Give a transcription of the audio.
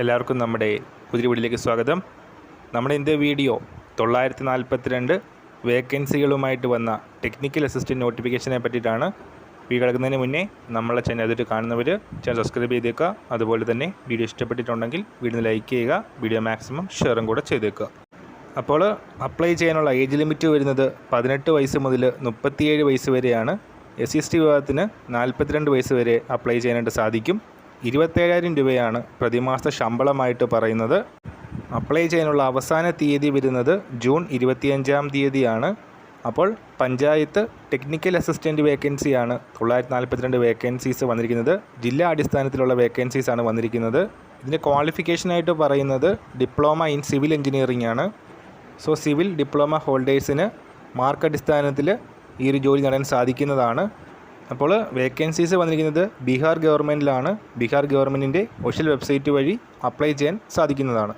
എല്ലാവർക്കും നമ്മുടെ പുതിയ സ്വാഗതം. നമ്മുടെ ഇന്നത്തെ വീഡിയോ തൊള്ളായിരത്തി നാൽപ്പത്തിരണ്ട് വേക്കൻസികളുമായിട്ട് വന്ന ടെക്നിക്കൽ അസിസ്റ്റന്റ് നോട്ടിഫിക്കേഷനെ പറ്റിയിട്ടാണ്. വീ കിടക്കുന്നതിന് മുന്നേ നമ്മളെ ചാനൽ അതിട്ട് കാണുന്നവർ ചാനൽ സബ്സ്ക്രൈബ് ചെയ്തേക്കുക. അതുപോലെ തന്നെ വീഡിയോ ഇഷ്ടപ്പെട്ടിട്ടുണ്ടെങ്കിൽ വീഡിയോ ലൈക്ക് ചെയ്യുക. വീഡിയോ മാക്സിമം ഷെയറും കൂടെ ചെയ്തേക്കുക. അപ്പോൾ അപ്ലൈ ചെയ്യാനുള്ള ഏജ് ലിമിറ്റ് വരുന്നത് പതിനെട്ട് വയസ്സ് മുതൽ മുപ്പത്തിയേഴ് വയസ്സ് വരെയാണ്. എസ് സി എസ് ടി വിഭാഗത്തിന് നാൽപ്പത്തിരണ്ട് വയസ്സ് വരെ അപ്ലൈ ചെയ്യാനായിട്ട് സാധിക്കും. ഇരുപത്തേഴായിരം രൂപയാണ് പ്രതിമാസ ശമ്പളമായിട്ട് പറയുന്നത്. അപ്ലൈ ചെയ്യാനുള്ള അവസാന തീയതി വരുന്നത് ജൂൺ ഇരുപത്തിയഞ്ചാം തീയതിയാണ്. അപ്പോൾ പഞ്ചായത്ത് ടെക്നിക്കൽ അസിസ്റ്റന്റ് വേക്കൻസിയാണ് തൊള്ളായിരത്തി നാൽപ്പത്തിരണ്ട് വേക്കൻസീസ് വന്നിരിക്കുന്നത്. ജില്ലാ അടിസ്ഥാനത്തിലുള്ള വേക്കൻസീസ് ആണ് വന്നിരിക്കുന്നത്. ഇതിന്റെ ക്വാളിഫിക്കേഷനായിട്ട് പറയുന്നത് ഡിപ്ലോമ ഇൻ സിവിൽ എഞ്ചിനീയറിംഗ് ആണ് സോ സിവിൽ ഡിപ്ലോമ ഹോൾഡേഴ്സിന് മാർക്ക് അടിസ്ഥാനത്തിൽ ഈ ഒരു ജോലി നേടാൻ സാധിക്കുന്നതാണ്. അപ്പോൾ വേക്കൻസീസ് വന്നിരിക്കുന്നത് ബീഹാർ ഗവൺമെന്റിലാണ് ബീഹാർ ഗവൺമെന്റിന്റെ ഒഫീഷ്യൽ വെബ്സൈറ്റ് വഴി അപ്ലൈ ചെയ്യാൻ സാധിക്കുന്നതാണ്.